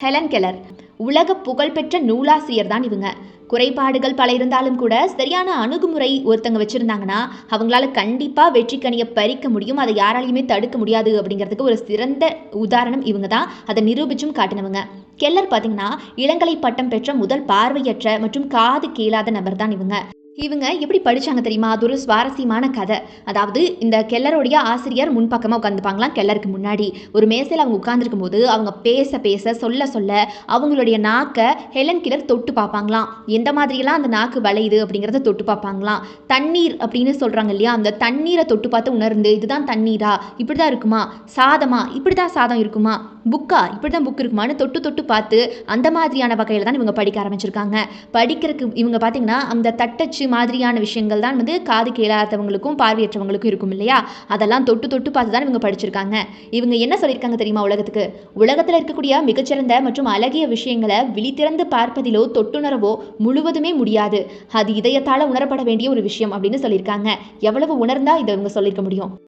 Helen Keller உலக புகழ்பெற்ற நூலாசிரியர் தான் இவங்க. குறைபாடுகள் பல இருந்தாலும் கூட சரியான அணுகுமுறை ஒருத்தங்க வச்சுருந்தாங்கன்னா அவங்களால கண்டிப்பாக வெற்றிக்கனியை பறிக்க முடியும். அதை யாராலையுமே தடுக்க முடியாது அப்படிங்கிறதுக்கு ஒரு சிறந்த உதாரணம் இவங்க தான். அதை நிரூபிச்சும் காட்டினவங்க. கெல்லர் பார்த்தீங்கன்னா இளங்கலை பட்டம் பெற்ற முதல் பார்வையற்ற மற்றும் காது கேளாத நபர் தான் இவங்க. இவங்க எப்படி படிச்சாங்க தெரியுமா? அது ஒரு சுவாரஸ்யமான கதை. அதாவது இந்த கெல்லருடைய ஆசிரியர் முன்பக்கமாக உட்காந்துப்பாங்களாம் கெல்லருக்கு முன்னாடி. ஒரு மேசையில் அவங்க உட்காந்துருக்கும் போது அவங்க பேச பேச சொல்ல சொல்ல அவங்களுடைய நாக்கை ஹெலன் கில்லர் தொட்டு பார்ப்பாங்களாம். எந்த மாதிரியெல்லாம் அந்த நாக்கு வளையுது அப்படிங்கிறத தொட்டு பார்ப்பாங்களாம். தண்ணீர் அப்படின்னு சொல்கிறாங்க இல்லையா? அந்த தண்ணீரை தொட்டு பார்த்து உணர்ந்து இதுதான் தண்ணீரா? இப்படி தான் இருக்குமா? சாதமா? இப்படி தான் சாதம் இருக்குமா? புக்கா? இப்படி தான் புக் இருக்குமான்னு தொட்டு தொட்டு பார்த்து அந்த மாதிரியான வகையில் தான் இவங்க படிக்க ஆரம்பிச்சிருக்காங்க. படிக்கிறதுக்கு இவங்க பார்த்தீங்கன்னா அந்த தட்டச்சு மாதிரியான விஷயங்கள் தான் வந்து காது கேளாதவங்களுக்கும் பார்வையற்றவங்களுக்கும் இருக்கும் இல்லையா? அதெல்லாம் தொட்டு தொட்டு பார்த்து தான் இவங்க படிச்சிருக்காங்க. இவங்க என்ன சொல்லியிருக்காங்க தெரியுமா உலகத்துக்கு? உலகத்தில் இருக்கக்கூடிய மிகச்சிறந்த மற்றும் அழகிய விஷயங்களை விழித்திறந்து பார்ப்பதிலோ தொட்டுணரவோ முழுவதுமே முடியாது. அது இதயத்தால் உணரப்பட வேண்டிய ஒரு விஷயம் அப்படின்னு சொல்லியிருக்காங்க. எவ்வளவு உணர்ந்தா இதை இவங்க சொல்லியிருக்க முடியும்?